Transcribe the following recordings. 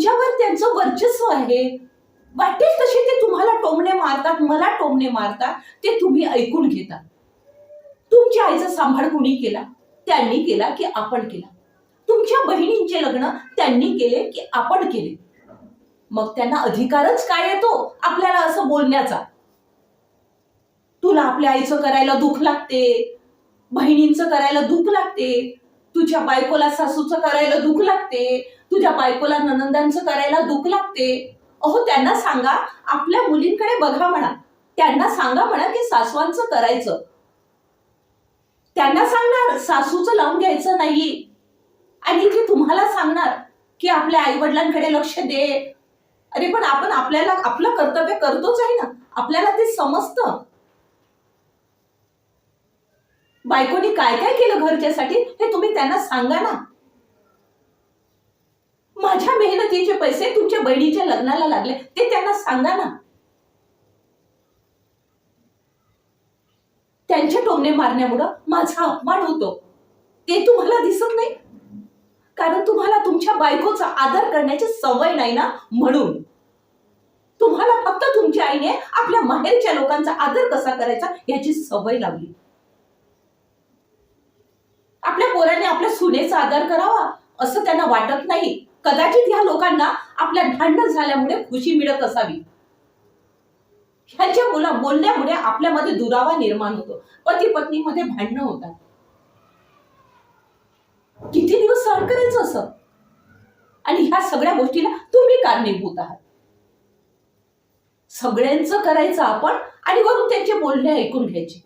तुमच्यावर त्यांचं वर्चस्व आहे. वाटेल तसे ते तुम्हाला टोमणे मारतात मला टोमणे मारतात ते तुम्ही ऐकून घेता. तुमच्या आईचा सांभाळ कुणी केला? त्यांनी केला की आपण केला. तुमच्या बहिणींचे लग्न त्यांनी केले की आपण केले. मग त्यांना अधिकारच काय येतो आपल्याला असं बोलण्याचा. तुला आपल्या आईचं करायला दुःख लागते. बहिणींचं करायला दुःख लागते. तुझ्या बायकोला सासूचं करायला दुःख लागते. तुझ्या बायकोला ननंदांचं करायला दुःख लागते? अहो त्यांना सांगा आपल्या मुलींकडे बघा म्हणा. त्यांना सांगा म्हणा की सासवांचं करायचं. त्यांना सांगणार सासूचं लावून घ्यायचं नाही. आणि ते तुम्हाला सांगणार की आपल्या आई वडिलांकडे लक्ष दे. अरे पण आपण आपल्याला आपलं कर्तव्य करतोच आहे ना. आपल्याला ते समजतं. बायकोनी काय काय केलं घरच्यासाठी हे तुम्ही त्यांना सांगा ना. माझ्या पैसे तुमच्या बहिणीच्या लग्नाला लागले ते त्यांना सांगा ना. त्यांच्या टोमणे मारण्यामुळं माझा अपमान होतो. ते तुम्हाला दिसत नाही. कारण तुम्हाला तुमच्या बायकोचा आदर करण्याची सवय नाही ना म्हणून. तुम्हाला फक्त तुमच्या आईने आपल्या माहेरच्या लोकांचा आदर कसा करायचा याची सवय लावली. आपल्या पोराने आपल्या सुनेचा आदर करावा असं त्यांना वाटत नाही. कदाचित ह्या लोकांना आपल्या भांडण झाल्यामुळे खुशी मिळत असावी. ह्यांच्या मुला बोलण्यामुळे आपल्यामध्ये दुरावा निर्माण होतो. पती पत्नीमध्ये भांडणं होतात. किती दिवस सहन करायचं असं? आणि ह्या सगळ्या गोष्टीला तुम्ही कारणीभूत आहात. सगळ्यांचं करायचं आपण आणि वरून त्यांचे बोलणे ऐकून घ्यायचे.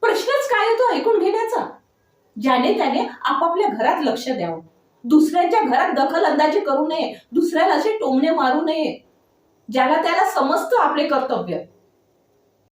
प्रश्नच काय येतो ऐकून घेण्याचा? ज्याने त्याने आपापल्या घरात लक्ष द्यावं. दुसऱ्याच्या घरात दखल अंदाजी करू नये. दुसऱ्याला असे टोमणे मारू नये ज्याला त्याला समजतं आपले कर्तव्य.